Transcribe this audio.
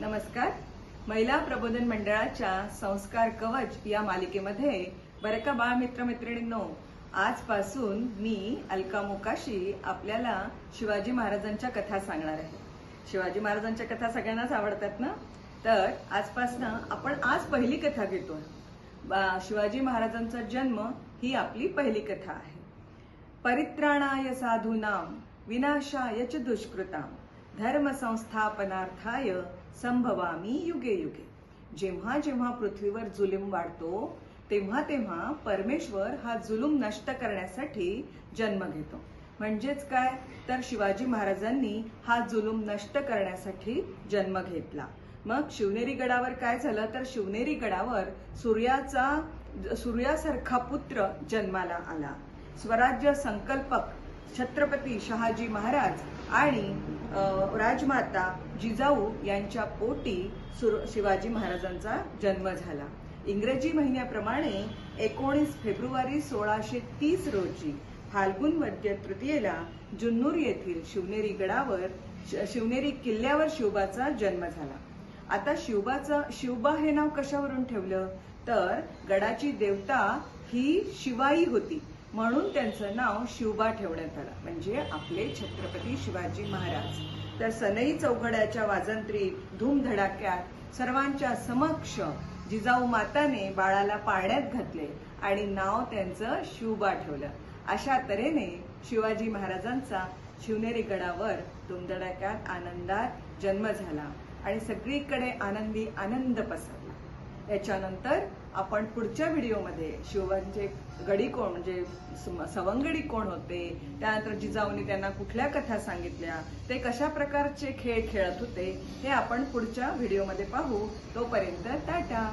नमस्कार. महिला प्रबोधन मंडळाच्या संस्कार कवच या मालिकेमध्ये बरं का बाळ मित्रमैत्रिणींनो आजपासून मी अलका मोकाशी आपल्याला शिवाजी महाराजांच्या कथा सांगणार आहे. शिवाजी महाराजांच्या कथा सगळ्यांनाच आवडतात ना? तर आजपासून आपण आज पहिली कथा घेतो. बा- शिवाजी महाराजांचा जन्म ही आपली पहिली कथा आहे. परित्राणाय साधूनाम विनाशाय च दुष्कृताम धर्म संस्थापनार्थाय संभवामी युगे युगे. जेव्हा जेव्हा पृथ्वीवर जुलूम वाढतो तेव्हा तेव्हा परमेश्वर हा जुलूम नष्ट करण्यासाठी जन्म घेतो. म्हणजेच काय? तर शिवाजी महाराजांनी हा जुलूम नष्ट करण्यासाठी जन्म घेतला. मग शिवनेरी गडावर काय झालं? तर शिवनेरी गडावर सूर्याचा सूर्यासारखा पुत्र जन्माला आला. स्वराज्य संकल्पक छत्रपती शहाजी महाराज आणि राजमाता जिजाऊ यांच्या पोटी सुर- शिवाजी महाराजांचा जन्म झाला. इंग्रजी महिन्याप्रमाणे एकोणीस फेब्रुवारी सोळाशे तीस रोजी फाल्गुन मध्य तृतीयेला जुन्नूर येथील शिवनेरी गडावर शिवनेरी किल्ल्यावर शिवबाचा जन्म झाला. आता शिवबाचं शिवबा हे नाव कशावरून ठेवलं? तर गडाची देवता ही शिवाई होती. म्हणून त्यांचं नाव शिवबा ठेवण्यात आलं. म्हणजे आपले छत्रपती शिवाजी महाराज. तर सनई चौघड्याच्या वाजंत्रीत धूमधडाक्यात सर्वांच्या समक्ष जिजाऊ माताने बाळाला पाळण्यात घातले आणि नाव त्यांचं शिवबा ठेवलं. अशा तऱ्हेने शिवाजी महाराजांचा शिवनेरी गडावर धुमधडाक्यात आनंदात जन्म झाला आणि सगळीकडे आनंदी आनंद पसरला. याच्यानंतर आपण पुढच्या व्हिडिओमध्ये शिवांचे गडी कोण म्हणजे सवंगडी कोण होते त्यानंतर जिजाऊनी त्यांना कुठल्या कथा सांगितल्या ते कशा प्रकारचे खेळ खेळत होते हे आपण पुढच्या व्हिडिओमध्ये पाहू. तोपर्यंत टाटा!